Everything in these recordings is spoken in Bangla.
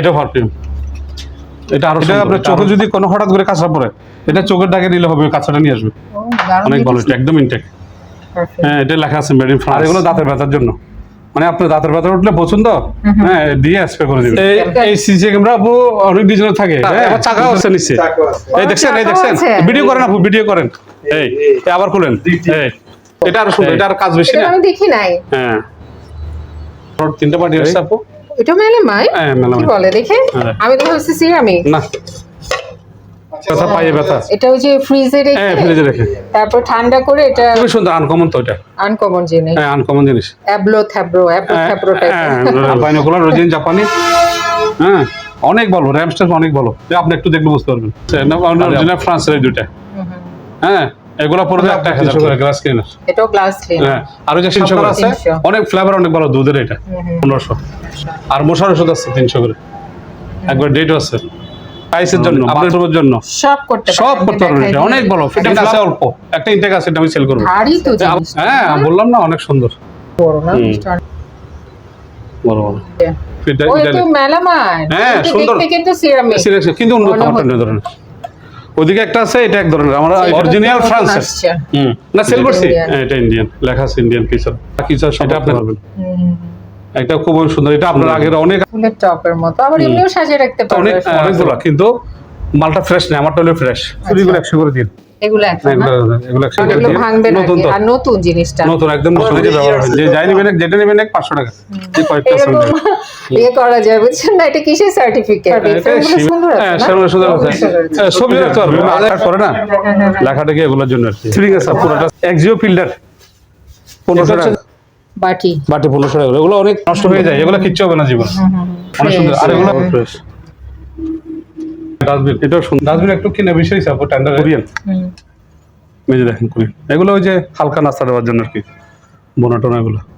এটা পারফিউম এটা আরও এটা আপনার চোখে যদি কোনো হঠাৎ করে কাঁচা পড়ে এটা চোখের দাগে নিলে হবে কাঁচাটা নিয়ে আসবে। অনেক ভালো এটা একদম ইনটেক হ্যাঁ এটা লেখা আছে মেড ইন ফ্রান্স আর এগুলো দাঁতের ব্যথার জন্য। মানে আপনার দাঁতের ব্যথা উঠলে পছন্দ? হ্যাঁ দিয়ে স্প্রে করে দিবেন। এই এই সিসি ক্যামেরা আপু অনেক ডিজাইন থাকে। হ্যাঁ চাকাও আছে নিচে। এই দেখছেন এই দেখছেন। ভিডিও করেন আপু ভিডিও করেন। এই এই আবার খুলেন। এই এটা আরও সুন্দর এটা আর কাজ বেশি না? আমি দেখি নাই। হ্যাঁ। তিনটা পার্টি আসছে আপু। এটা হ্যাঁ। কি বলে? দেখে? হ্যাঁ। আমি তো ভাবছি না। ব্যথা পাইয়ে ব্যথা। এটা ওই যে ফ্রিজে হ্যাঁ ফ্রিজে রেখে। তারপর ঠান্ডা করে এটা খুবই সুন্দর আনকমন তো এটা। আনকমন জিনিস। হ্যাঁ আনকমন জিনিস। অ্যাবলো থ্যাব্রো অ্যাবলো থ্যাব্রো টাইপ বাইনোকুলার রোজিন জাপানি হ্যাঁ অনেক ভালো র্যামস্টার অনেক ভালো। আপনি একটু দেখলে বুঝতে পারবেন। ফ্রান্সের দুইটা। হ্যাঁ। এগুলো পড়বে একটা তিনশো করে গ্লাস ক্লিনার এটাও গ্লাস হ্যাঁ আরও যে তিনশো করে। আছে অনেক ফ্লেভার অনেক ভালো দুধের এটা। পনেরোশো। আর মশার ওষুধ আছে তিনশো করে। একবার ডেটও আছে। প্রাইসের জন্য আপনার জন্য। সব করতে সব করতে পারবেন এটা অনেক ভালো। ফিটিং আছে অল্প। একটা ইনটেক আছে এটা আমি সেল করব। ভারী তো হ্যাঁ বললাম না অনেক সুন্দর। বড় না ওই হ্যাঁ, সুন্দর। কিন্তু সিরামিক কিন্তু হচ্ছে। ধরনের। ওদিকে একটা আছে এটা এক ধরনের। আমরা অরিজিনাল ফ্রান্স আসছে হুম। না সেল করছি এটা ইন্ডিয়ান লেখা আছে ইন্ডিয়ান পিসার পিসার সেটা আপনি পারবেন হুম। এটা খুব সুন্দর। এটা আপনার আগের অনেক ফুলের টপের মতো। আবার এমনিও সাজিয়ে রাখতে অনেক পারবে। অনেকগুলো কিন্তু মালটা ফ্রেশ নেই। আমারটা হলো ফ্রেশ চুরিগুলো একশো করে দিন। এগুলো না, না? ভাঙবে না আর নতুন জিনিসটা। নতুন একদম নতুন। যে যে যাই নেবেন যেটা নেবেন এক পাঁচশো টাকা। ইয়ে করা যায় বুঝছেন না? এটা কিসের সার্টিফিকেট হ্যাঁ সুন্দর আছে। হ্যাঁ, করে না? লেখাটা কি এগুলোর জন্য ঠিক আছে পুরোটা এক্সিও ফিল্ডার পনেরোশো বাটি। বাটি পনেরোশো টাকা। এগুলো অনেক নষ্ট হয়ে যায়। এগুলো কিচ্ছু হবে না জীবন। অনেক সুন্দর। আর এগুলো ফ্রেশ ডাস্টবিন। সুন্দর। ডাস্টবিন একটু কিনে বেশি হয়েছে আপু ঠান্ডা কোরিয়ান মেজে দেখেন কোরিয়ান এগুলো ওই যে হালকা নাস্তা দেওয়ার জন্য আর কি। বোনা টোনা এগুলো। হ্যাঁ,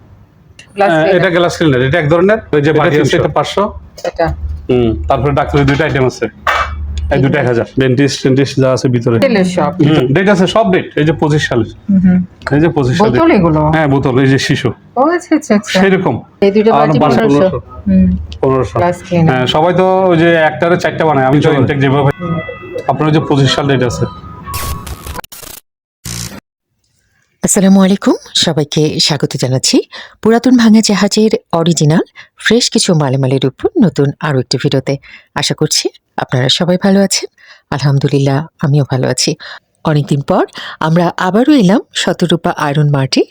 এটা গ্লাস ক্লিনার এটা এক ধরনের ওই যে বাটি আছে এটা পাঁচশো। এটা। হুম। তারপরে ডাক্তারের দুইটা আইটেম আছে। এই দুটো এক হাজার। ডেন্টিস্ট ডেন্টিস্ট যা আছে ভিতরে। ডেট আছে সব ডেট এই যে পঁচিশ সালের এই যে পঁচিশ সালের বোতল এগুলো? হ্যাঁ বোতল এই যে শিশু। আচ্ছা আচ্ছা আচ্ছা। সেরকম পনেরোশো। হ্যাঁ সবাই তো ওই যে একটারে চারটা বানায় আমি তো ইনটেক যেভাবে আপনার যে পঁচিশ সাল ডেট আছে। আসসালামু আলাইকুম। সবাইকে স্বাগত জানাচ্ছি। পুরাতন ভাঙা জাহাজের অরিজিনাল ফ্রেশ কিছু মালামালের উপর নতুন আরও একটি ভিডিওতে। আশা করছি আপনারা সবাই ভালো আছেন। আলহামদুলিল্লাহ, আমিও ভালো আছি। অনেকদিন পর আমরা আবারও এলাম শতরূপা আয়রন মার্টে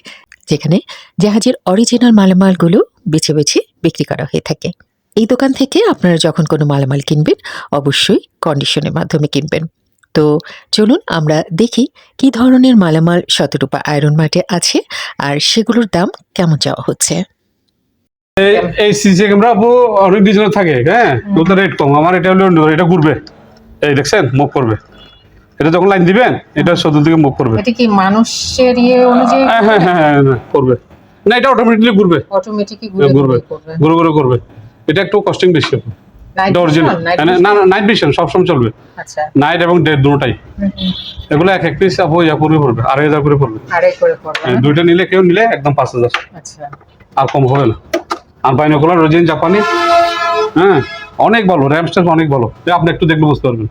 যেখানে জাহাজের অরিজিনাল মালামালগুলো বেছে বেছে বিক্রি করা হয়ে থাকে। এই দোকান থেকে আপনারা যখন কোনো মালামাল কিনবেন, অবশ্যই কন্ডিশনের মাধ্যমে কিনবেন। তো চলুন আমরা দেখি কি ধরনের মালামাল শতরূপা আয়রন মার্টে আছে আর সেগুলোর দাম কেমন চাওয়া হচ্ছে। এই সিসি ক্যামেরা আপু অনেক ডিজাইন থাকে হ্যাঁ? ওটা রেট কম। আমার এটা হলো এটা ঘুরবে। এই দেখছেন মুভ করবে। এটা যখন লাইন দিবেন এটা চতুর্দিকে দিকে মুভ করবে। এটা কি মানুষের ইয়ে অনুযায়ী হ্যাঁ হ্যাঁ হ্যাঁ হ্যাঁ, হ্যাঁ, করবে। না এটা অটোমেটিকলি ঘুরবে। অটোমেটিকই হ্যাঁ, ঘুরবে। ঘুরে করবে ঘুরে ঘুরে করবে এটা একটু কস্টিং বেশি হবে। না না নাইট ভিশন সবসময় চলবে। আচ্ছা। নাইট এবং ডে হুম। এগুলো এক এক পিস ইয়া করে পড়বে আড়াই হাজার করে পড়বে। দুইটা নিলে কেউ নিলে একদম পাঁচ হাজার। আচ্ছা। আর কম হবে না। আর বাইনোকুলার রোজিন জাপানি হ্যাঁ অনেক ভালো র্যামস্টার অনেক ভালো। আপনি একটু দেখলে বুঝতে পারবেন।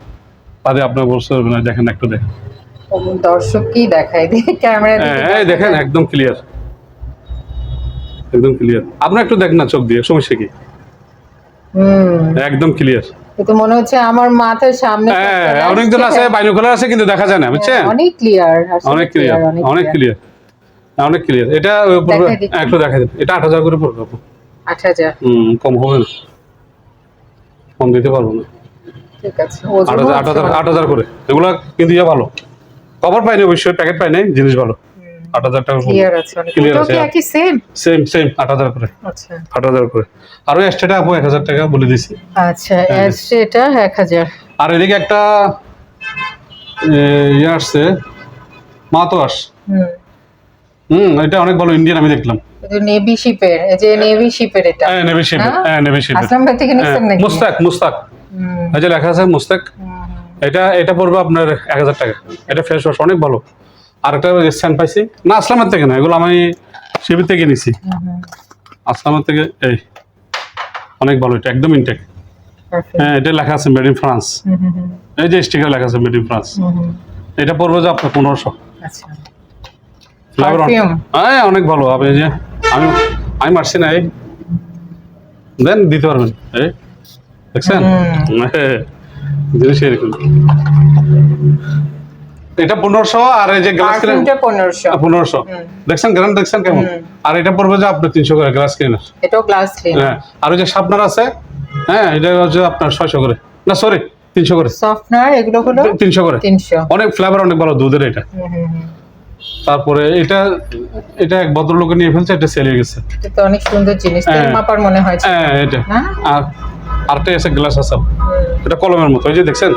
তাহলে আপনার বুঝতে পারবেন না দেখেন একটু দেখেন। দর্শক কি দেখায় ক্যামেরা হ্যাঁ দেখেন একদম ক্লিয়ার একদম ক্লিয়ার আপনি একটু দেখেন না চোখ দিয়ে সমস্যা কি? একদম ক্লিয়ার এটা মনে হচ্ছে আমার মাথার সামনে হ্যাঁ অনেকজন আছে বাইনোকুলার আছে কিন্তু দেখা যায় না বুঝছেন? হ্যাঁ, অনেক ক্লিয়ার অনেক ক্লিয়ার অনেক ক্লিয়ার অনেক ক্লিয়ার এটা একটু দেখা দিন। এটা আট হাজার করে পড়বে আপু। আট হাজার। হুম কম হবে না। কম দিতে পারব না। ঠিক আছে আট হাজার আট হাজার করে। এগুলো কিন্তু ইয়ে ভালো। কভার পাইনি অবশ্যই প্যাকেট পাই নাই জিনিস ভালো। আট হাজার টাকা ক্লিয়ার আছে অনেক আছে, কি। সেম সেম সেম আট হাজার করে। আচ্ছা। আট হাজার করে। আরও এক্সট্রাটা আপু এক হাজার টাকা বলে দিছি আচ্ছা। এস এটা আর এদিকে একটা ইয়ে আসছে মাতো হুম। হুম এটা অনেক ভালো ইন্ডিয়ান আমি দেখলাম। নেভি শিপের যে নেভি শিপের এটা। হ্যাঁ নেভি শিপের হ্যাঁ? হ্যাঁ নেভি শিপের আসলাম ভাই থেকে নিচ্ছেন নাকি? মুস্তাক মুস্তাক হুম, এই যে লেখা আছে মুস্তাক। এটা এটা পড়বে আপনার এক হাজার টাকা। এটা ফেস ওয়াশ অনেক ভালো। আর একটা স্ট্যান্ড পাইছি। না আসলামের থেকে না এগুলো আমি শিবির থেকে নিছি। আসলামের থেকে এই অনেক ভালো এটা একদম ইনটেক হ্যাঁ এটা লেখা আছে মেড ইন ফ্রান্স এই যে স্টিকার লেখা আছে মেড ইন ফ্রান্স। এটা পড়বে যে আপনার পনেরোশো। আচ্ছা। হ্যাঁ অনেক ভালো আপনি যে আমি আমি মারছি না এই। দেন দিতে পারবেন এই। দেখছেন? হ্যাঁ, জিনিস এরকম। এটা পনেরোশো আর এই যে গ্লাস পনেরোশো। পনেরোশো। দেখছেন গ্রাম দেখছেন কেমন? আর এটা পড়বে যে আপনার তিনশো করে গ্লাস ক্লিনার এটাও গ্লাস হ্যাঁ। আর ওই যে শার্পনার আছে? হ্যাঁ এটা হচ্ছে আপনার ছয়শো করে। না সরি তিনশো করে। সফটনার এগুলো হলো তিনশো করে। তিনশো। অনেক ফ্লেভার অনেক ভালো দুধের এটা। তারপরে এটা এটা এক ভদ্রলোকে নিয়ে ফেলছে এটা সেল হয়ে গেছে। এটা তো অনেক সুন্দর জিনিস হ্যাঁ। মাপার মনে হয়। হ্যাঁ এটা? আর আরেকটা আছে গ্লাস আছে। এটা কলমের মতো এই যে দেখছেন?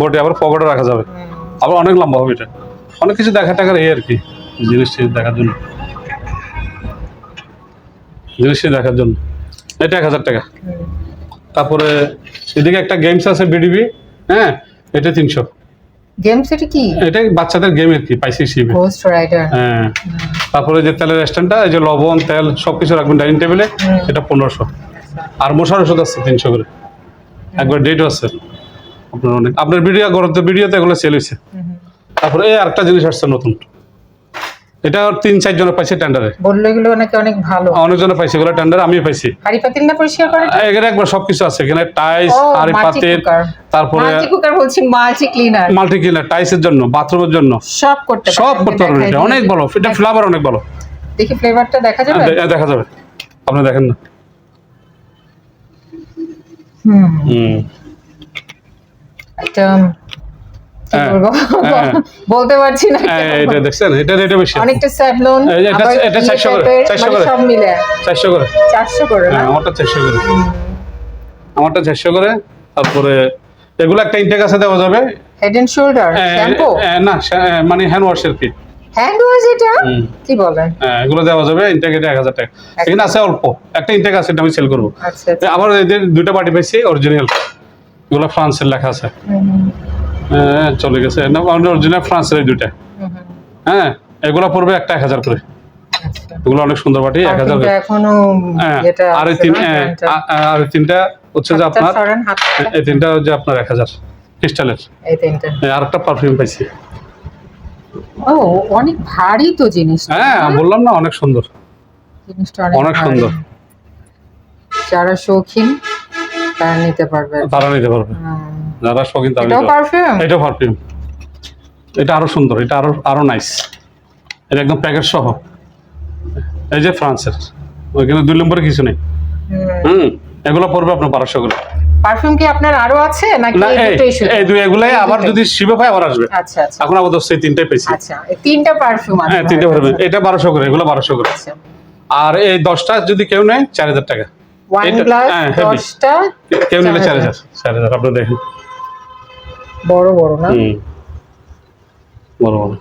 বডি আবার পকেটে রাখা যাবে। আবার অনেক লম্বা হবে এটা। অনেক কিছু দেখা টাকার এই আর কি জিনিস টিনিস দেখার জন্য। জিনিস দেখার জন্য। এটা এক হাজার টাকা। তারপরে এদিকে একটা গেমস আছে বিডিবি হ্যাঁ এটা তিনশো। গেমস এটা কি? এটা বাচ্চাদের গেম আর কি পাইসি শিবে ঘোস্ট রাইডার হ্যাঁ। তারপরে যে তেলের স্ট্যান্ডটা এই যে লবণ তেল সব কিছু রাখবেন ডাইনিং টেবিলে এটা পনেরোশো। আর মশার ওষুধ আছে তিনশো করে। একবার ডেটও আছে। আপনার অনেক আপনার ভিডিও গরতে ভিডিওতে এগুলো সেল হয়েছে তারপরে এই আরেকটা জিনিস আসছে নতুন। এটা তিন চার জনে পাইছে টেন্ডারে বলল এগুলো অনেক ভালো। অনেকজনে পাইছে এগুলো টেন্ডার আমিও পাইছি। হাড়ি পাতিল না পরিষ্কার করে এখানে একবার সবকিছু আছে। এখানে টাইস ও, হাড়ি পাতিল তারপরে মাল্টি কুকার বলছি মাল্টি ক্লিনার মাল্টি ক্লিনার টাইসের জন্য বাথরুমের জন্য। সব করতে সব করতে পারবেন এটা অনেক ভালো। এটা ফ্লেভার অনেক ভালো। দেখি ফ্লেভারটা দেখা যাবে? হ্যাঁ, দেখা যাবে। আপনি দেখেন না। হুম। একটা হ্যাঁ, বলব? হ্যাঁ। বলতে পারছি না। হ্যাঁ, এটা দেখছেন এটা রেটে বেশি। অনেকটা স্যাভলন এই যে এটা- এটা 400 করে, 400 করে। সব মিলে। চারশো করে। চারশো করে না? হ্যাঁ আমারটা চারশো করে। আমারটা চারশো করে তারপরে এগুলো একটা ইনটেক আছে দেওয়া যাবে। হেড এন্ড শোল্ডার শ্যাম্পু না মানে হ্যান্ড ওয়াশের কি হ্যান্ড ওয়াশ এটা? কি বলেন? হ্যাঁ, এগুলো দেওয়া যাবে ইনটেক এটা এক হাজার টাকা। এখানে আছে অল্প। একটা ইনটেক আছে এটা আমি সেল করব। আচ্ছা আচ্ছা। আবার এদের দুইটা পার্টি পাইছি অরিজিনাল এগুলো ফ্রান্সের লেখা আছে। হ্যাঁ, চলে গেছে। অরিজিনাল ফ্রান্সের এই দুইটা। হ্যাঁ এগুলো পড়বে একটা এক হাজার করে। আচ্ছা। এগুলো অনেক সুন্দর পার্টি এক হাজার হ্যাঁ আর এই তিন হ্যাঁ, আর তিনটা হচ্ছে যে আপনার এই তিনটা হচ্ছে আপনার এক হাজার ক্রিস্টালের আর একটা পারফিউম পাইছি। ও অনেক ভারী তো জিনিসটা। হ্যাঁ বললাম না অনেক সুন্দর। জিনিসটা অনেক অনেক সুন্দর। যারা শৌখিন তারা নিতে পারবে তারা নিতে পারবে। যারা শখিন তারা এটাও পারফিউম এটা পারফিউম এটা আরও সুন্দর এটা আরও আরও নাইস এটা একদম প্যাকেট সহ। এই যে ফ্রান্সের ওইখানে দুই নম্বরে কিছু নেই। হুম। এগুলো পড়বে আপনার বারোশো করে পারফিউম কি আপনার আরও আছে নাকি এই দুই এগুলাই আবার যদি শিবে পাই আবার আসবে। আচ্ছা আচ্ছা। এখন আমাদের সেই তিনটাই পেয়েছি। আচ্ছা তিনটা পারফিউম আছে হ্যাঁ তিনটে পারবে এটা বারোশো করে এগুলো বারোশো করে। আচ্ছা। আর এই দশটা যদি কেউ নেয় চার হাজার টাকা। ওয়ান গ্লাস দশটা কেউ নিলে চার হাজার। হাজার চার হাজার আপনি দেখেন। বড় বড় না? বড় বড়।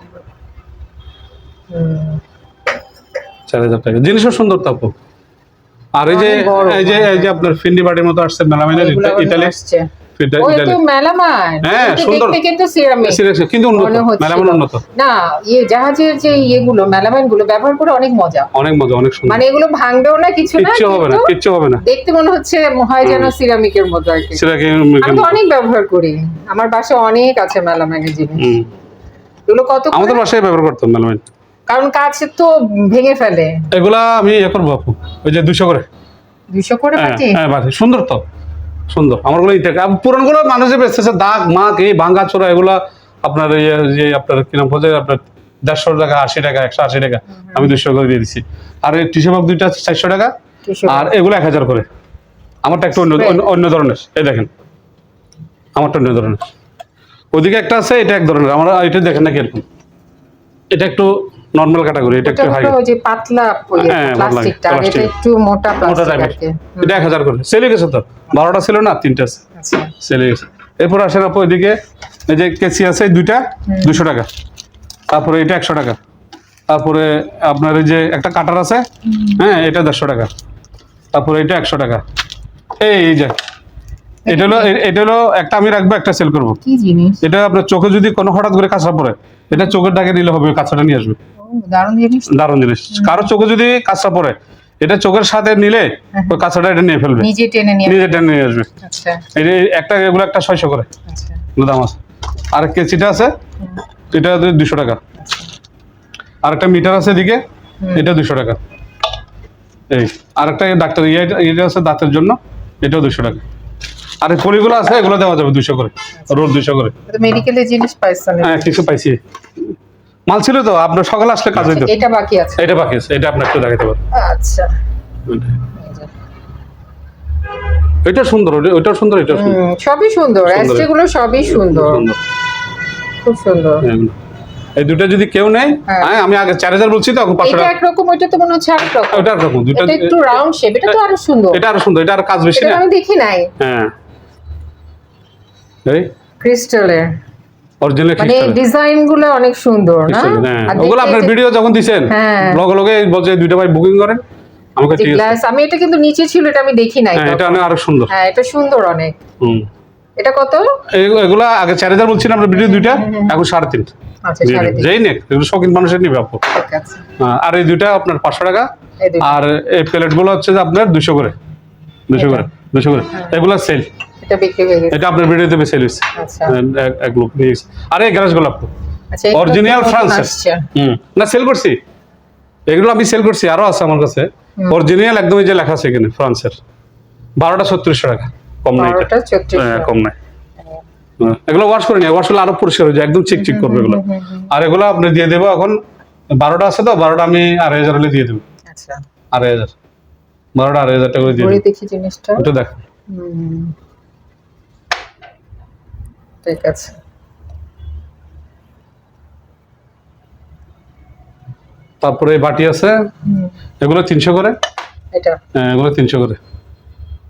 চার হাজার টাকা। জিনিসও সুন্দর তাপো আর এই যে এই যে এই যে আপনার ফিন্ডি বাটির মতো আসছে মেলামিনের ইতালি আসছে ইটালি মেলামাইন হ্যাঁ, সুন্দর। দেখতে কিন্তু কিন্তু উন্নত হচ্ছিল। মেলামিন উন্নত। না ইয়ে জাহাজের যে ইয়েগুলো মেলামাইনগুলো ব্যবহার করে অনেক মজা। অনেক মজা অনেক সুন্দর। মানে এগুলো ভাঙবেও না কিছু না কিচ্ছু হবে না কিচ্ছু হবে না। দেখতে মনে হচ্ছে হয় যেন সিরামিকের মতো আর কি। আমি অনেক ব্যবহার করি। আমার বাসায় অনেক আছে মেলামাইনের জিনিস। এগুলো কত আমাদের বাসায় ব্যবহার করতাম মেলামিন কারণ কাজ তো ভেঙে ফেলে। এগুলা আমি ইয়ে করব ওই যে দুশো করে। দুশো করে হ্যাঁ হ্যাঁ। সুন্দর তো। সুন্দর। আমারগুলো ইনটেক পুরানগুলো মানুষে বেচতেছে দাগ মাগ এই ভাঙ্গা চোরা এগুলা আপনার যে আপনার কি নাম বলছে আপনার দেড়শো টাকা আশি টাকা একশো আশি টাকা আমি দুশো করে দিয়ে দিচ্ছি আর এই টিসু বাগ দুইটা চারশো টাকা আর এগুলো এক হাজার করে। আমারটা একটু? অন্য- অন্য ধরনের এই দেখেন। আমারটা অন্য ধরনের। ওদিকে একটা আছে এটা এক ধরনের। আমার এটা দেখেন না কীরকম। এটা একটু নর্মাল ক্যাটাগরি এটা একটু হাই ওই যে পাতলা হ্যাঁ, প্লাস্টিকটা এটা একটু মোটা প্লাস্টিক এটা এক হাজার করে। সেলে গেছে তো? বারোটা ছিল না? তিনটে আছে। আচ্ছা। সেলে গেছে। এরপর আসেন আপু এদিকে। এই যে কেসি আছে দুইটা দুশো টাকা। তারপরে এটা একশো টাকা। তারপরে আপনার এই যে একটা কাটার আছে হ্যাঁ এটা দেড়শো টাকা। তারপরে এটা একশো টাকা। এই এই যে। এটা হলো এটা হলো একটা আমি রাখব একটা সেল করব। কি জিনিস? এটা আপনার চোখে যদি কোনো হঠাৎ করে কাঁচা পড়ে এটা চোখের ডাকে নিলে হবে কাঁচাটা নিয়ে আসবে। দারুণ জিনিস। দারুণ জিনিস। কারও চোখে যদি কাঁচা পড়ে এটা চোখের সাথে নিলে ওই কাঁচাটা এটা নিয়ে ফেলবে। নিজে টেনে নিয়ে নিজে টেনে নিয়ে আসবে। আচ্ছা। এই একটা এগুলো একটা ছয়শো করে। আচ্ছা। দাম আছে। আর কেচিটা আছে এটা দুশো টাকা। আর একটা মিটার আছে এদিকে এটা দুশো টাকা। এই আর একটা ডাক্তার ইয়ে এটা আছে দাঁতের জন্য এটাও দুশো টাকা। আর পলিগুলো আছে এগুলো দেওয়া যাবে দুশো করে। রোড দুশো করে। মেডিকেলের জিনিস পাইছেন। হ্যাঁ কিছু পাইছি। মাল ছিল তো আপনার সকালে আসলে কাজ হইতো। এটা বাকি আছে। এটা বাকি আছে এটা আপনার একটু দেখাতে পারেন আচ্ছা। এটা সুন্দর ওটা- সুন্দর এটাও সুন্দর। সবই সুন্দর অ্যাস্ট্রে গুলো সবই সুন্দর। খুব সুন্দর। এই দুটো যদি কেউ নেয় হ্যাঁ। হ্যাঁ আমি আগে চার হাজার বলছি তো এখন পাঁচশো এটা টাকা। একরকম ওইটা তো মনে হচ্ছে আরেক রকম ওটা একরকম দুটো এটা একটু রাউন্ড শেপ এটা তো আরও সুন্দর। এটা আরও সুন্দর এটা আর কাজ বেশি এটা না? আমি দেখি নাই। হ্যাঁ। এই? ক্রিস্টালের অরিজিনাল মানে ডিজাইনগুলো অনেক সুন্দর না? হ্যাঁ। ওগুলো আপনার ভিডিও যখন দিছেন হ্যাঁ। লগে লগে বলছে দুইটা ভাই বুকিং করেন আমাকে ঠিক আছে। গ্লাস আমি এটা কিন্তু নিচে ছিল এটা আমি দেখি নাই হ্যাঁ এটা। অনেক আরও সুন্দর। হ্যাঁ এটা সুন্দর অনেক। হুম। এটা কত? এগুলা আগে চার হাজার বলছিলাম আমরা ভিডিও দুইটা এখন সাড়ে তিন আচ্ছা যেই নেক এগুলো শৌখিন মানুষের নিবে আপু। আর এই দুইটা আপনার পাঁচশো টাকা আর এই প্লেটগুলো হচ্ছে আপনার দুশো করে। দুশো করে দুশো করে। এগুলা সেল এটা বিক্রি হয়ে গেছে। এটা আপনার ভিডিওতে সেল হচ্ছে আচ্ছা। এক- লোক নিয়ে গেছে। আর এই গোলাপ আচ্ছা তো অরিজিনাল নতুন ফ্রান্সের হুম। না সেল করছি। এগুলো আমি সেল করছি আরও আছে আমার কাছে। অরিজিনাল একদম এই যে লেখা আছে এখানে ফ্রান্সের বারোটা ছত্রিশশো টাকা। কম নাই হ্যাঁ, কম নাই। হ্যাঁ, এগুলো ওয়াশ করে নিই ওয়াশ করলে আরও পরিষ্কার হয়ে যায় একদম চিক চিক করবে এগুলো। আর এগুলো আপনি দিয়ে দেবো এখন বারোটা আছে তো বারোটা আমি আড়াই হাজার হলে দিয়ে দেবো। আচ্ছা। আড়াই হাজার। বারোটা আড়াই হাজার টাকা করে দিয়ে দেখি জিনিসটা। একটু দেখ। ঠিক আছে। তারপরে বাটি আছে? এগুলো তিনশো করে? এটা। হ্যাঁ এগুলো তিনশো করে।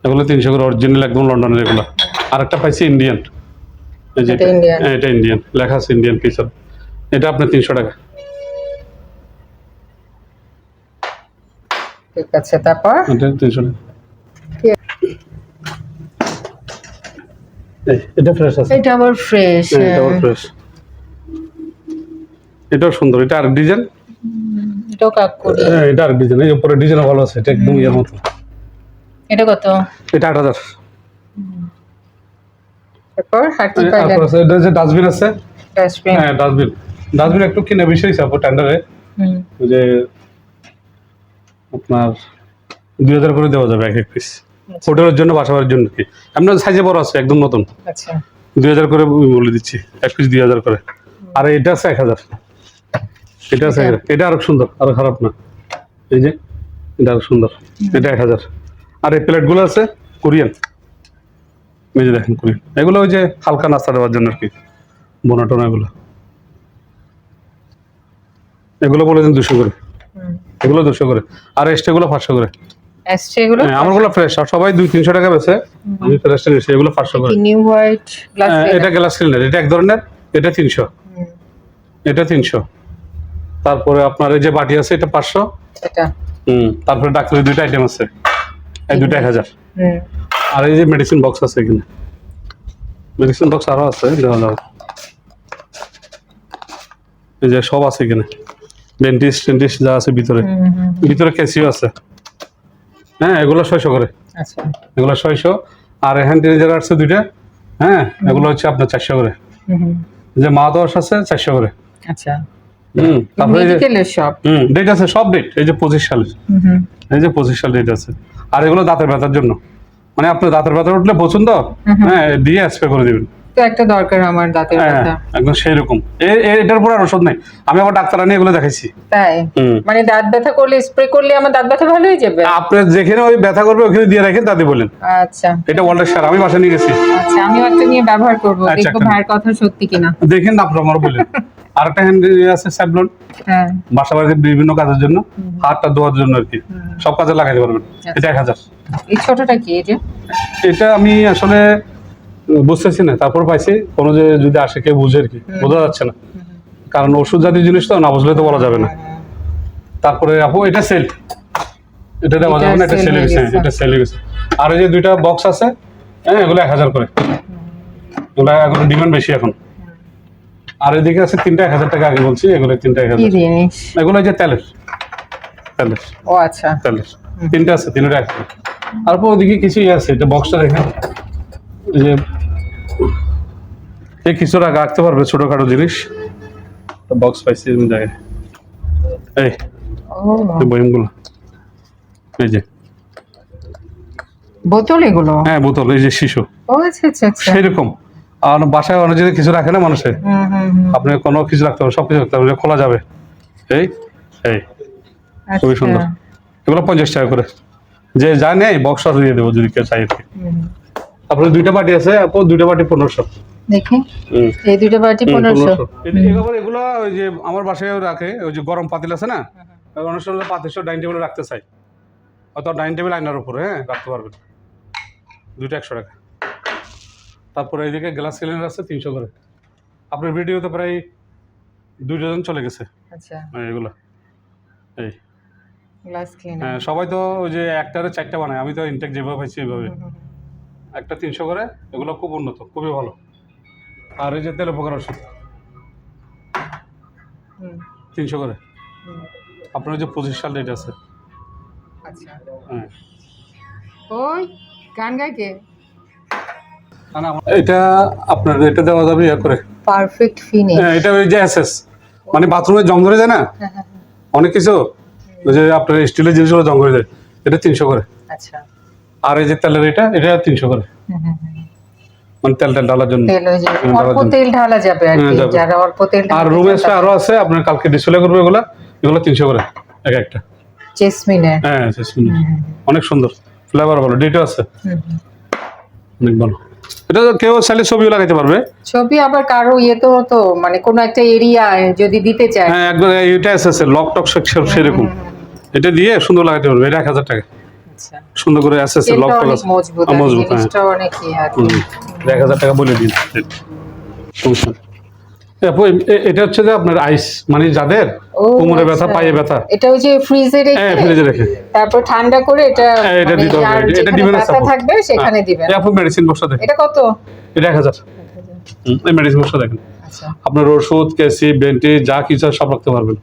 এগুলো তিনশো করে অরিজিনাল একদম লন্ডনের এগুলো। আর একটা পাইছি ইন্ডিয়ান। হ্যাঁ, এটা ইন্ডিয়ান। লেখা আছে ইন্ডিয়ান পিছন এটা আপনার তিনশো টাকা। ঠিক আছে তারপর? তিনশো টাকা কি? এই, এটা ফ্রেশ আছে। এটা আবার ফ্রেশ হ্যাঁ, এটাও ফ্রেশ এটাও সুন্দর এটা আর ডিজাইন এটাও কাক করি হ্যাঁ এটা আর ডিজাইন এই উপরে ডিজাইন ভালো আছে এটা একদম ইয়ের মতো। এটা কত? এটা তারপর তারপর যে ডাস্টবিন আছে? ডাস্টবিন। হ্যাঁ ডাস্টবিন। ডাস্টবিন একটু কিনে বেশি হয়েছে আপু টেন্ডারে যে আপনার দুই হাজার করে দেওয়া যাবে এক এক পিস হোটেলের জন্য বাসাবাড়ির জন্য কি? আপনার সাইজে বড় আছে একদম নতুন। আচ্ছা। দুই হাজার করে বলে দিচ্ছি এক পিস দুই হাজার করে। আর এটা আছে এক হাজার। এটা আছে এটা? আরও সুন্দর আরও খারাপ না। এই যে এটা আরও সুন্দর। এটা এক হাজার। আর এই প্লেটগুলো আছে কোরিয়ান। এই যে দেখেন কোরিয়ান। এগুলো ওই যে হালকা নাস্তা দেওয়ার জন্য আর কি বোনা টোনা এগুলো এগুলো বলেছেন দুশো করে। এগুলো দুশো করে। আর এক্সট্রাগুলো পাঁচশো করে। আসছে এগুলো? হ্যাঁ আমারগুলো ফ্রেশ আর সবাই দুই তিনশো টাকা বেছে আমি ফ্রেশটা নিয়েছি এগুলো পাঁচশো করে। নিউ হোয়াইট গ্লাস এটা গ্লাস ক্লিনার এটা এক ধরনের এটা তিনশো। এটা তিনশো। তারপরে আপনার এই যে বাটি আছে এটা পাঁচশো। এটা। হুম তারপরে ডাক্তারের দুইটা আইটেম আছে। এই এক হাজার। হুম। আর এই যে মেডিসিন বক্স আছে এখানে। মেডিসিন বক্স আরও আছে দেওয়া যাবে এই যে সব আছে এখানে। ডেন্টিস্ট টেন্টিস্ট যা আছে ভিতরে। ভিতরে ক্যাসিও আছে। হ্যাঁ এগুলো ছয়শো করে। আচ্ছা। এগুলো ছয়শো। আর টেনিজার আছে দুইটা হ্যাঁ এগুলো হচ্ছে আপনার চারশো করে। যে মা দশ আছে চারশো করে। আচ্ছা। হুম তারপরে হুম ডেট আছে সব ডেট এই যে পঁচিশ সালের এই যে পঁচিশ সাল ডেট আছে। আর এগুলো দাঁতের ব্যথার জন্য। মানে আপনার দাঁতের ব্যথা উঠলে পছন্দ? হ্যাঁ দিয়ে স্প্রে করে দিবেন। তো একটা দরকার আমার দাঁতের হ্যাঁ ব্যথা। একদম সেই রকম এটার উপর আর ওষুধ নেই। আমি আবার ডাক্তার আনি এগুলো দেখাইছি। তাই? মানে দাঁত ব্যথা করলে স্প্রে করলে আমার দাঁত ব্যথা ভালো হয়ে যাবে? আপনি যেখানে ওই ব্যথা করবে ওখানে দিয়ে রাখেন তাতে বলেন। আচ্ছা। এটা ওয়ার্ল্ডের সার আমি বাসা নিয়ে গেছি। আচ্ছা একটা নিয়ে ব্যবহার করব। আচ্ছা, দেখব ভাইয়ের কথা সত্যি কিনা। দেখেন না আপনার আমার বলেন। আরেকটা হ্যান্ড আছে স্যাবলন হ্যাঁ। বাসা বাড়িতে বিভিন্ন কাজের জন্য হাতটা ধোয়ার জন্য আর কি। সব কাজে লাগাইতে পারবেন। এটা এক হাজার। এই ছোটটা কি যে? এটা আমি আসলে বুঝতেছি না তারপর পাইছি কোনো যে যদি আসে কেউ বুঝে আর কি বোঝা যাচ্ছে না। কারণ ওষুধ জাতীয় জিনিস তো না বুঝলে তো বলা যাবে না। তারপরে আপু এটা সেল। এটা দেওয়া যাবে না এটা সেলে গেছে। এটা সেলে গেছে। আর এই যে দুইটা বক্স আছে হ্যাঁ এগুলো এক হাজার করে। এগুলো এখন ডিমান্ড বেশি এখন। আর এদিকে আছে তিনটা এক হাজার টাকা আগে বলছি এগুলো তিনটা এক হাজার। এগুলো যে তেলের। তেলের। ও আচ্ছা। তেলের। তিনটা আছে তিনটা একসাথে তারপর ওদিকে কিছু ইয়ে আছে এটা বক্সটা দেখেন। যে এই কিছু রাখা রাখতে পারবে ছোটখাটো জিনিস। বক্স পাইছি এরকম জায়গায়। এই বয়মগুলো এই যে। বোতল এগুলো? হ্যাঁ বোতল এই যে শিশু। আচ্ছা আচ্ছা আচ্ছা। সেরকম আর বাসায় অনেক যদি কিছু রাখে না হুম আপনি কোনো কিছু রাখতে পারবেন সব কিছু রাখতে পারবেন খোলা যাবে। এই এই। খুবই। সুন্দর। এগুলো পঞ্চাশ টাকা করে। যে যা নেই বক্স দিয়ে দেবো যদি কেউ চাই। তারপরে দুইটা পার্টি আছে দুইটা পার্টি পনেরোশো। দেখি এই দুটো বাটি পনেরোশো। এগুলো ওই যে আমার বাসায় রাখে ওই যে গরম পাতিল আছে না? ওই অনেক পাতিলশো ডাইনিং টেবিলে রাখতে চাই। অত ডাইনিং টেবিল আয়নার উপরে হ্যাঁ রাখতে পারবেন। দুইটা একশো টাকা। তারপরে এইদিকে গ্লাস সিলিন্ডার আছে তিনশো করে। আপনার ভিডিওতে প্রায় দুই ডজন চলে গেছে। আচ্ছা। হ্যাঁ, এগুলো। এই। গ্লাস হ্যাঁ, সবাই তো ওই যে একটারে চারটা বানায়। আমি তো ইনটেক যেভাবে পাইছি এইভাবে একটা তিনশো করে এগুলো খুব উন্নত খুবই ভালো। আর এই যে তেল উপকার ওষুধ। তিনশো করে। আপনার যে পঁচিশ সাল ডেট আছে। আচ্ছা। হ্যাঁ। ওই গান গায় কে? এটা আপনার এটা দেওয়া যাবে ইয়া করে। পারফেক্ট ফিনিশ হ্যাঁ, এটা ওই যে এসএস মানে বাথরুমে জং ধরে যায় না? অনেক কিছু? ওই যে আপনার স্টিলের জিনিসগুলো জং ধরে যায়। এটা তিনশো করে। আচ্ছা। আর এই যে তেলের এটা এটা তিনশো করে। হুম, হুম, হুম। মানে তেল তেল ঢালার জন্য। তেল অল্প ঢালা যাবে আর কি। যারা অল্প তেল আর রুম স্প্রে আরও আছে আপনার কালকে ডিসপ্লে করবে এগুলো। এগুলো তিনশো করে এক একটা। জেসমিনের। হ্যাঁ আচ্ছা, অনেক সুন্দর। ফ্লেভার ভালো ডিটেও আছে। অনেক ভালো। এটা তো কেউ চাইলে ছবিও লাগাইতে পারবে। ছবি আবার কারও ইয়ে তো তো মানে কোনো একটা এরিয়া যদি দিতে চায়। হ্যাঁ একবার এটা এসেছে লক টক সেরকম। এটা দিয়ে সুন্দর লাগাইতে পারবে এটা এক হাজার টাকা। সুন্দর করে এসেছে লক তেলটা টক আছে মজবুত হ্যাঁ, হ্যাঁ জিনিসটা অনেক। এক হাজার টাকা বলে দিন। সমস্যা আপু, এটা হচ্ছে যে আপনার আইস মানে যাদের কোমরে ব্যথা আচ্ছা। পায়ে ব্যথা। এটা ওই যে ফ্রিজে হ্যাঁ ফ্রিজে রেখে। তারপর ঠান্ডা করে এটা হ্যাঁ, এটা মানে দিতে হবে এটা- দিবেন ব্যথা থাকবে সেখানে দিবেন। এই আপু মেডিসিন বক্সটা দেখেন। এটা কত? এটা এক হাজার। হুম, এই মেডিসিন বক্সটা দেখেন। আচ্ছা। আপনার ওষুধ কেসি বেন্টি যা কিছু সব রাখতে পারবেন।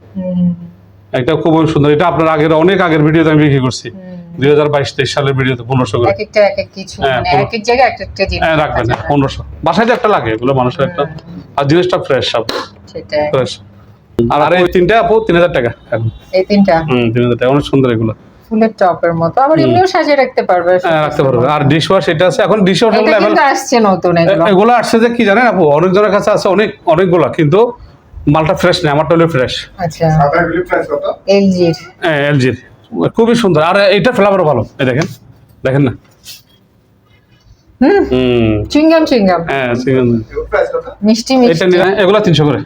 এটা খুবই সুন্দর এটা আপনার আগের অনেক আগের ভিডিওতে আমি বিক্রি করছি। দুই হাজার বাইশ তেইশ সালের ভিডিওতে পনেরোশো করে। এক একটা এক এক কিছু হ্যাঁ, মানে পুরো- এক এক জায়গায় এক একটা জিনিস হ্যাঁ রাখবেন পনেরোশো। বাসায় একটা লাগে এগুলো মানুষের একটা আর জিনিসটা ফ্রেশ সব। ফ্রেশ আর আর এই তিনটা আপু তিন হাজার টাকা এখন। এই তিনটা? হুম তিন হাজার টাকা অনেক সুন্দর এগুলো। ফুলের টপের মতো। আবার এমনিও সাজিয়ে রাখতে পারবে। হ্যাঁ, রাখতে পারবে। আর ডিশ ওয়াশ এটা আছে এখন ডিশ ওয়াশ এটা কিন্তু আসছে নতুন এগুলো। এগুলো আসছে যে কি জানেন আপু অনেকজনের কাছে আছে অনেক অনেকগুলা কিন্তু মালটা ফ্রেশ নেই আমারটা হলো ফ্রেশ আচ্ছা। সাদা এগুলি প্রাইস এলজির। এলজির। খুবই সুন্দর। আর এটা ফ্লেভারও ভালো। এই দেখেন। দেখেন না? হুম। Chewing gum chewing gum. হ্যাঁ প্রাইস কত মিষ্টি। এটা মিষ্টি নিলে এগুলো তিনশো করে।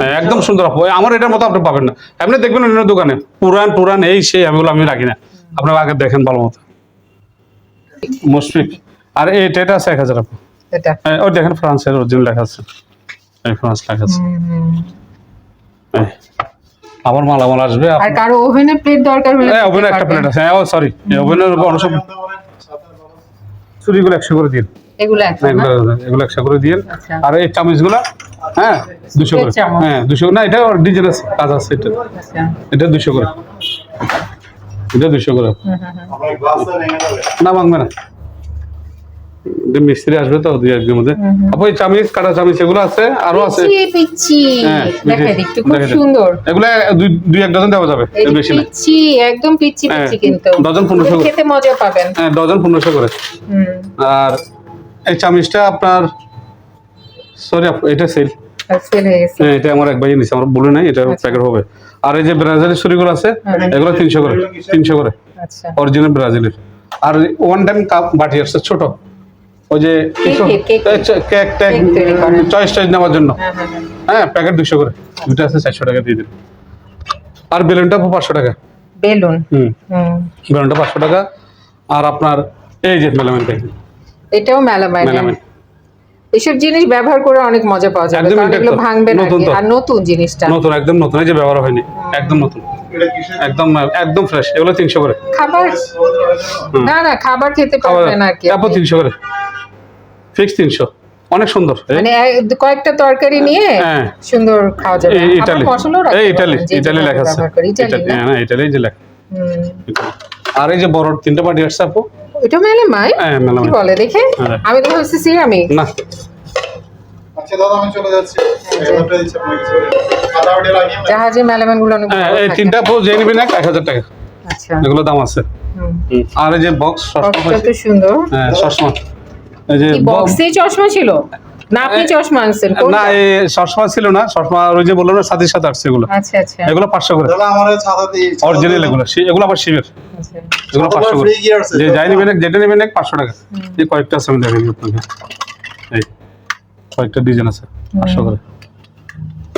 হ্যাঁ, একদম সুন্দর আপু। আমার এটার মতো আপনি পাবেন না। এমনি দেখবেন অন্য দোকানে। পুরান পুরান এই সেই আমিগুলো আমি রাখি না। আপনার আগে দেখেন ভালো মতো। মুশফিক। আর এইটা এটা আছে এক হাজার আপু। এটা? হ্যাঁ, ওই দেখেন ফ্রান্সের অরিজিনাল লেখা আছে। এই ফ্রান্স লেখা আছে। এই। আমার মালামাল আসবে আর কারও ওভেনে প্লেট দরকার হলে হ্যাঁ ওভেনে একটা প্লেট আছে। হ্যাঁ ও সরি ওভেনের অনেক সব চুরিগুলো একশো করে দিন এগুলো? এগুলো একশো করে দিন আচ্ছা। আর এই চামচগুলো হ্যাঁ দুশো করে। হ্যাঁ দুশো না এটা ডিজাইন আছে কাজ আছে এটা। আচ্ছা। এটা দুশো করে। এটা দুশো করে। না ভাঙবে না। মিস্ত্রি আসবে তো দুই একদিনের মধ্যে। আপু এই চামিচ কাটা চামিচ এগুলো আছে? আরও আছে? পিচ্ছি হ্যাঁ, দেখা দেখে- একটু খুব সুন্দর। এগুলো দুই এক ডজন দেওয়া যাবে বেশি না। পিচ্ছি একদম পিচ্ছি হ্যাঁ, পিচ্ছি কিন্তু। ডজন। খেতে মজা পাবেন। হ্যাঁ ডজন করে। আর এই চামিচটা আপনার সরি এটা সেল হয়ে এটা আমার এক ভাই নিছে আমার বলে নাই এটা আচ্ছা। প্যাকেট হবে। আর এই যে ব্রাজিলের ছুরিগুলো আছে হ্যাঁ। এগুলো তিনশো করে তিনশো করে। আচ্ছা। অরিজিনাল ব্রাজিলের। আর ওয়ান টাইম কাপ বাটি আসছে ছোট। ওই যে কেক, ট্যাক। চয়েস টয়েস নেওয়ার জন্য। হ্যাঁ হ্যাঁ হ্যাঁ। হ্যাঁ প্যাকেট দুশো করে। দুটো আছে চারশো টাকা দিয়ে দিন আর বেলুনটা পাঁচশো টাকা। বেলুন? হুম। হুম। বেলুনটা পাঁচশো টাকা। আর আপনার এই যে মেলামেন দেখেন এটাও মেলামাইন মেলামেন এসব জিনিস ব্যবহার করে অনেক মজা পাওয়া যাবে। একদম কারণ এগুলো ভাঙবে না নতুন আর নতুন জিনিসটা। নতুন একদম নতুন। এই যে ব্যবহার হয়নি। একদম নতুন। একদম একদম ফ্রেশ এগুলো তিনশো করে। খাবার? না না খাবার খেতে খাবার পারবেন আর কি। তারপর তিনশো করে। ফিক্স তিনশো। অনেক সুন্দর। মানে কয়েকটা তরকারি নিয়ে হ্যাঁ। সুন্দর খাওয়া যাবে। ইটালি। এই ইটালি ইটালি লেখা আছে। ইটালি না? হ্যাঁ ইটালি যে লেখা। আর এই যে বড় তিনটা পার্টি আসছে আপু? এটা মেলামাই? হ্যাঁ কি বলে দেখে? হ্যাঁ। আমি তো ভাবছি না। আচ্ছা দাদা আমি চলে যাচ্ছি। জাহাজে গুলো অনেক হ্যাঁ এই তিনটা যে টাকা। আচ্ছা। এগুলো দাম আছে। আর এই যে বক্স সুন্দর। হ্যাঁ যে বক্সে চশমা ছিল? না আপনি চশমা আনছেন না এই চশমা ছিল না চশমা ওই যে বললাম না সাথের সাথে আসছে এগুলো। আচ্ছা আচ্ছা। এগুলো পাঁচশো করে। অরিজিনাল এগুলো এগুলো আবার শিবের। আচ্ছা। এগুলো করে। যে যাই নেবেন এক, যেটা নেবেন এক পাঁচশো টাকা। এই কয়েকটা আছে আমি দেখাই আপনাকে। এই কয়েকটা ডিজাইন আছে পাঁচশো করে।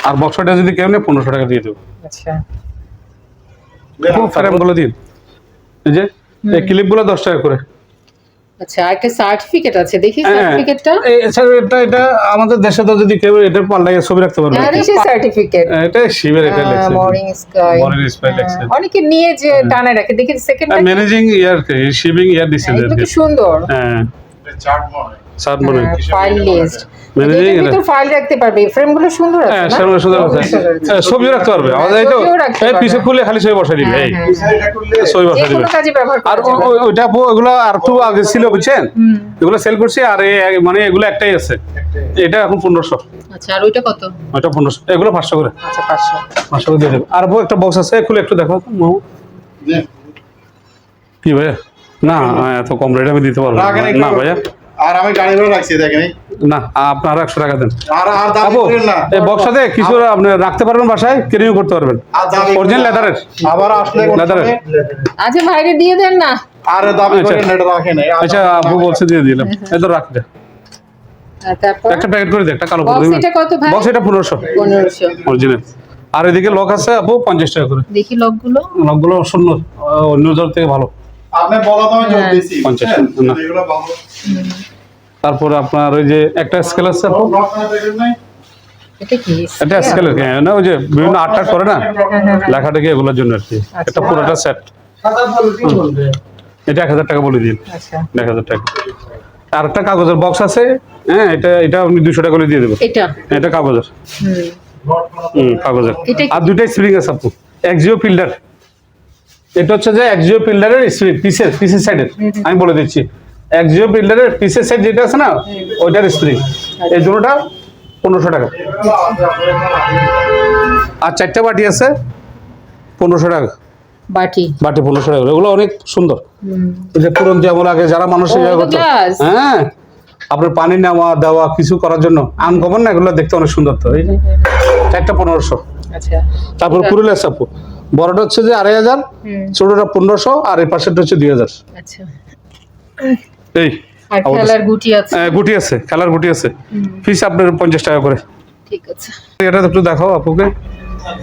আর বক্সটা যদি কেউ নেয় পনেরোশো টাকা দিয়ে দেবো। আচ্ছা। দিন। এই যে এই ক্লিপগুলো দশ টাকা করে। আচ্ছা একটা সার্টিফিকেট আছে দেখি হ্যাঁ। সার্টিফিকেটটা এটা এটা আমাদের দেশে তো যদি কেউ এটা পাল্লাই ছবি রাখতে পারবে। আরে সে সার্টিফিকেট এটা শিবের এটা লেখা মর্নিং স্কাই মর্নিং স্কাই লেখা অনেকে নিয়ে যে টানে রাখে দেখি second managing year shipping year দিছে এটা সুন্দর। হ্যাঁ। চার্ট মনে সাত মনে ফাইল লিস্ট ফাইল রাখতে পারবে। ফ্রেমগুলো সুন্দর আছে হ্যাঁ না? সুন্দর আছে। সুন্দর আছে। হ্যাঁ, ছবিও রাখতে পারবে। আমাদের এই তো এই পিছে খুলে খালি ছবি বসাই দিবে। হ্যাঁ, এই এটা করলে ছবি বসাই দিবে। কোনো কাজে ব্যবহার আর একটু আগে ছিল বুঝছেন? এগুলো সেল করছি আর মানে এগুলো একটাই আছে। এটা এখন পনেরোশো। আচ্ছা আর ওইটা কত? ওইটা পনেরোশো। এগুলো পাঁচশো করে। আচ্ছা করে দিয়ে দেবে। আর আপু একটা বক্স আছে খুলে একটু দেখো। মামু। কি ভাইয়া? না এত কম রেট আমি দিতে পারব। না। ভাইয়া। আর আমি গাড়ি করে রাখছি দেখেন না আপনার একশো টাকা দেন। আর আর দাবি আপু করেন না। এই বক্সটাতে কিছু আপনি রাখতে পারবেন বাসায় ক্যারিও করতে পারবেন। অরিজিনাল লেদারের আবার আসলে কোন আচ্ছা ভাইরে দিয়ে দেন না। আর দাবি আচ্ছা। করেন রাখেন। আচ্ছা আপু বলছে দিয়ে দিলাম। এই তো রাখ দে। আর তারপর? একটা প্যাকেট করে দে একটা কালো করে দিবেন? বক্স এটা অরিজিনাল আর এদিকে লক আছে আপু পঞ্চাশ টাকা করে। দেখি লকগুলো লকগুলো শূন্য অন্য জল থেকে ভালো। আপনি বলা হ্যাঁ। দিছি পঞ্চাশ, বুঝছেন? না। এগুলো ভালো। তারপর আপনার ওই যে একটা স্কেল আছে আপু? এটা কি? এটা স্কেল না ওই যে বিভিন্ন আর্ট করে না? লেখাটা কি এগুলোর জন্য আর কি। এটা পুরোটা সেট এটা এক হাজার টাকা বলে দিন। আচ্ছা। এক হাজার টাকা। আর একটা কাগজের বক্স আছে হ্যাঁ এটা এটা আপনি দুশো টাকা করে দিয়ে দেবো। এটা? এটা কাগজের। হুম। হুম কাগজের। আর দুটাই স্প্রিং আছে আপু। এক্সিও পিল্ডার এটা হচ্ছে যে এক্সিও পিল্ডারের স্প্রিং পিসের পিসের সাইডের আমি বলে দিচ্ছি। এক্সিও পিল্ডারের পিসের সাইড যেটা আছে না ওইটার স্প্রিং এই দুটোটা পনেরোশো টাকা। আর চারটা বাটি আছে পনেরোশো টাকা। বাটি। বাটি পনেরোশো টাকা। ওগুলো অনেক সুন্দর। ওই যে পুরন যেমন আগে যারা মানুষ হ্যাঁ আপনার পানি নেওয়া দেওয়া কিছু করার জন্য আনকমন না এগুলো দেখতে অনেক সুন্দর তো চারটা পনেরোশো। আচ্ছা। তারপর পুরুলিয়া সাপু বড়টা হচ্ছে যে আড়াই হাজার ছোটটা পনেরোশো আর এই পাশেরটা হচ্ছে দুই হাজার। আচ্ছা। এই খেলার গুটি আছে। আহ, গুটি আছে খেলার গুটি আছে। ফিস আপনার পঞ্চাশ টাকা করে। ঠিক আছে। এটা একটু দেখাও আপুকে।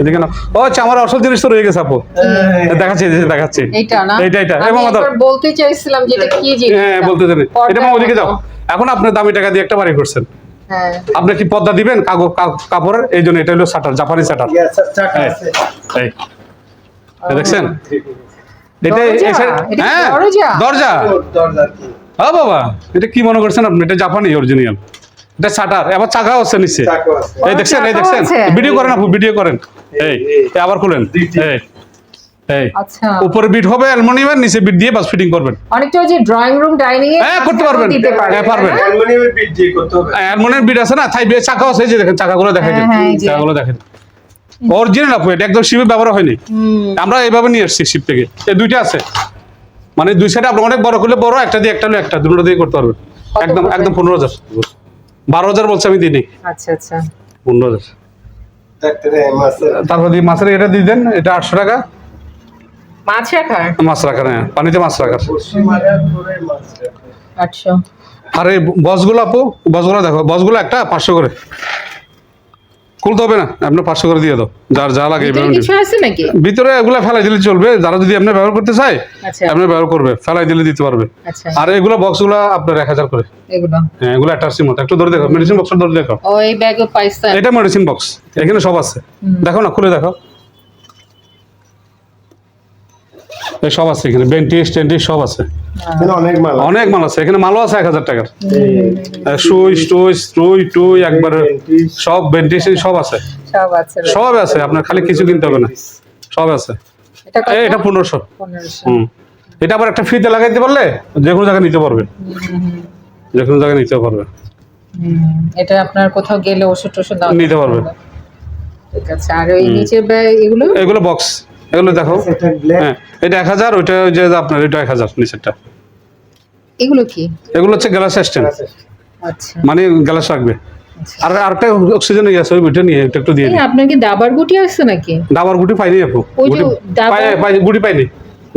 এদিকে না ও আচ্ছা আমার আসল জিনিস তো রয়ে গেছে আপু। দেখাচ্ছি এই যে দেখাচ্ছি। এইটা না? এইটা এইটা। আমি এবং বলতে চাইছিলাম যে এটা কি জিনিস? হ্যাঁ বলতে জানি এটা মা ওদিকে যাও। এখন আপনি দামি টাকা দিয়ে একটা বাড়ি করছেন। হ্যাঁ। আপনি কি পর্দা দিবেন? কাগজ কাপড়ের? এই জন্য এটা হলো শাটার জাপানি শাটার Yes, চাকা এই, আছে। এই এই দেখছেন? এটা এটা কি হ্যাঁ দরজা? হ্যাঁ বাবা এটা কি মনে করছেন আপনি? এটা জাপানি অরিজিনাল এটা শাটার এবার চাকাও আছে নিচে। চাকা আছে। এই দেখছেন এই দেখছেন? ভিডিও করেন আপু ভিডিও করেন। এই এই আবার খুলেন। এই এই। আচ্ছা। উপরে বিট হবে অ্যালুমিনিয়ামের নিচে বিট দিয়ে বাস ফিটিং করবেন। অনেকটা যে ড্রয়িং রুম ডাইনিং এ হ্যাঁ, করতে পারবেন। হ্যাঁ, পারবেন। হ্যাঁ? অ্যালুমিনিয়ামের পিঠ দিয়ে করতে হবে। অ্যালুমিনিয়াম বিট আছে না? তাই চাকাও আছে যে দেখেন চাকাগুলো দেখাই দিন হ্যাঁ, হ্যাঁ, এই যে। চাকাগুলো দেখাই দিন অরিজিনাল আপু এটা একদম শিপে ব্যবহার হয়নি। আমরা এইভাবে নিয়ে এসেছি শিপ থেকে। এই দুইটা আছে। মানে দুই সাইডে আপনি অনেক বড় করলে বড় একটা দিয়ে একটা হলে একটা দুটো দিয়ে করতে পারবেন। একদম একদম পনেরো হাজার। বারো হাজার বলছে আমি দিই আচ্ছা আচ্ছা। পনেরো হাজার। তারপর দিয়ে মাছের এটা দিয়ে দেন এটা আটশো টাকা। মাছ রাখার? মাছ রাখার হ্যাঁ পানিতে মাছ রাখার। আটশো। আর এই বসগুলো আপু বসগুলো দেখো বসগুলো একটা পাঁচশো করে। খুলতে হবে না আপনি পাঁচশো করে দিয়ে দাও যার যা লাগে ভিতরে এগুলো ফেলাই দিলে চলবে যারা যদি আপনি ব্যবহার করতে চায় আচ্ছা। আপনি ব্যবহার করবে ফেলাই দিলে দিতে পারবে। আর এগুলা বক্স বক্সগুলো আপনার এক হাজার করে। এগুলো? হ্যাঁ এগুলো একটা মতো একটু ধরে দেখো মেডিসিন বক্সটা ধরে দেখো এটা মেডিসিন বক্স এখানে সব আছে। দেখো না খুলে দেখো এই সব আছে এখানে। বেন্টিস টেন্টিস সব আছে। এখানে অনেক মাল আছে। অনেক মাল আছে। এখানে মালও আছে এক হাজার টাকার। সুই টুই টুই টুই একবার সব বেন্টিস সব আছে। সব আছে সব আছে আপনার খালি কিছু কিনতে হবে না। সব আছে। এটা পনেরোশো। হুম। এটা আবার একটা ফ্রিতে লাগাইতে পারলে যে কোনো জায়গায় নিতে পারবে। যে কোনো জায়গায় নিতে পারবে। এটা আপনার কোথাও গেলে ওষুধ টষুধ নিতে পারবে। ঠিক আছে। আর ওই নিচের এগুলো? এগুলো বক্স এগুলো দেখো। হ্যাঁ এটা এক হাজার ওইটা ওই যে আপনার এটা এক হাজার নিচেরটা। এগুলো কি? এগুলো হচ্ছে স্ট্যান্ড আচ্ছা। মানে গ্লাস রাখবে। আর আরেকটা অক্সিজেন আছে ওই ওইটা নিয়ে একটু একটু দিয়ে দিই। আপনার কি দাবার গুটি আসছে নাকি? ডাবার গুটি পাইনি আপু। ওই যে গুটি পাই- গুটি পাইনি।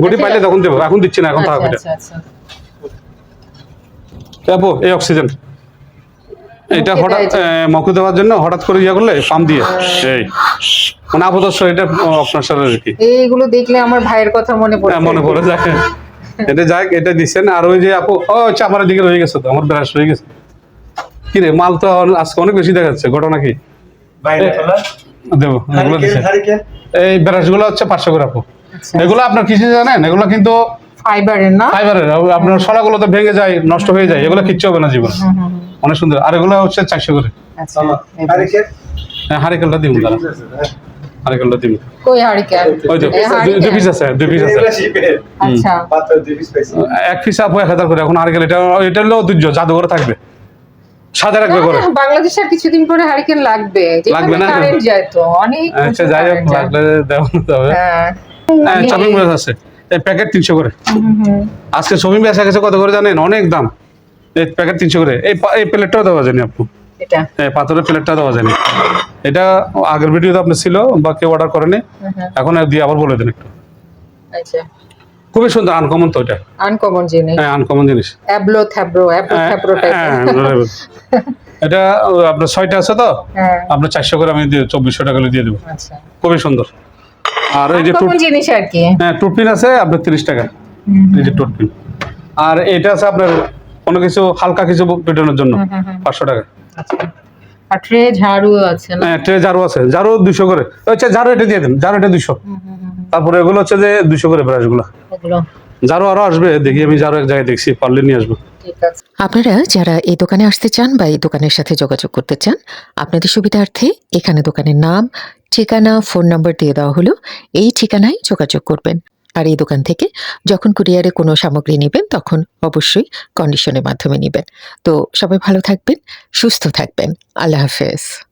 গুটি আচ্ছা। পাইলে তখন দেবো এখন দিচ্ছি না এখন আচ্ছা থাকবে আচ্ছা আচ্ছা। আপু এই অক্সিজেন এটা হঠাৎ মুখে দেওয়ার জন্য হঠাৎ করে ইয়া করলে পাম দিয়ে। এই মানে আপাতত এটা আপনার সাথে আর কি। এইগুলো দেখলে আমার ভাইয়ের কথা মনে পড়ে হ্যাঁ, মনে পড়ে যায়। এটা যাক এটা দিচ্ছেন আর ওই যে আপু ও আচ্ছা আমার দিকে রয়ে গেছে তো আমার ব্রাশ হয়ে গেছে। কি রে মাল তো আজকে অনেক বেশি দেখাচ্ছে ঘটনা কি? বাইরে ফেলা দেবো এগুলো হারিকেন এই ব্রাশগুলো হচ্ছে পাঁচশো করে আপু। আচ্ছা। এগুলো আপনার কিছু জানেন? এগুলো কিন্তু ফাইবারের না? ফাইবারের আপনার তো ভেঙে যায় নষ্ট হয়ে যায় এগুলো কিচ্ছু হবে না জীবন। হুম, হুম, হুম। অনেক সুন্দর। আর এগুলো হচ্ছে চারশো করে। আচ্ছা। হারিকেন? হ্যাঁ হারিকেলটা দিব দাদা হারিকেলটা দিব। কই হারিকেন? ওই তো দুই পিস আছে দুই পিস আছে। আচ্ছা। মাত্র দুই পিস পাইছি। এক পিস আপু এক হাজার করে এখন হারিকেল এটা এটা হলো ঐতিহ্য জাদুঘরে থাকবে। সাজা রাখবে করে না, বাংলাদেশে আর কিছুদিন পরে হারিকেন লাগবে। লাগবে না? কারেন্ট যায় তো অনেক আচ্ছা যাই হোক লাগলে দেওয়া হবে। হ্যাঁ। হ্যাঁ শপিং ব্যাস আছে। এই প্যাকেট তিনশো করে। আজকে গেছে কত করে জানেন? অনেক দাম। এই প্যাকেট তিনশো করে। এই এই প্লেটটাও দেওয়া যায়নি আপু। এই পাথরের প্লেটটা দেওয়া যায়নি। এটা আগের ভিডিওতে আপনার ছিল বা কেউ অর্ডার করেনি। এখন দিয়ে আবার বলে দেন একটু। আচ্ছা। খুবই সুন্দর আনকমন তো এটা। আনকমন জিনিস। হ্যাঁ আনকমন জিনিস। অ্যাবলো থ্যাব্রো অ্যাবলো হ্যাঁ, থ্যাব্রো হ্যাঁ, এটা আপনার ছয়টা আছে তো? হ্যাঁ। আপনার চারশো করে আমি চব্বিশশো টাকা করে দিয়ে দেবো। আচ্ছা। খুবই সুন্দর। আর এই যে আনকমন জিনিস আর কি? হ্যাঁ টুটপিন আছে আপনার তিরিশ টাকা। এই যে টুটপিন আর এটা আছে আপনার কোনো কিছু হালকা কিছু পেটানোর জন্য হুম, হুম, হুম। পাঁচশো টাকা। আচ্ছা। আর ট্রে ঝাড়ু আছে না? হ্যাঁ ট্রে ঝাড়ু আছে। ঝাড়ু দুশো করে। আচ্ছা ঝাড়ু এটা দিয়ে দেন ঝাড়ু এটা দুশো। হুম, হুম, হুম, হুম। তারপরে এগুলো হচ্ছে যে দুশো করে ব্রাশগুলো। ঝাড়ু আরও আসবে দেখি আমি ঝাড়ু এক জায়গায় দেখছি পারলে নিয়ে আসব। আপনারা যারা এই দোকানে আসতে চান বা এই দোকানের সাথে যোগাযোগ করতে চান, আপনাদের সুবিধার্থে এখানে দোকানের নাম, ঠিকানা, ফোন নম্বর দিয়ে দেওয়া হলো। এই ঠিকানায় যোগাযোগ করবেন। আর এই দোকান থেকে যখন কুরিয়ারে কোনো সামগ্রী নেবেন, তখন অবশ্যই কন্ডিশনের মাধ্যমে নেবেন। তো সবাই ভালো থাকবেন, সুস্থ থাকবেন। আল্লাহ হাফেজ।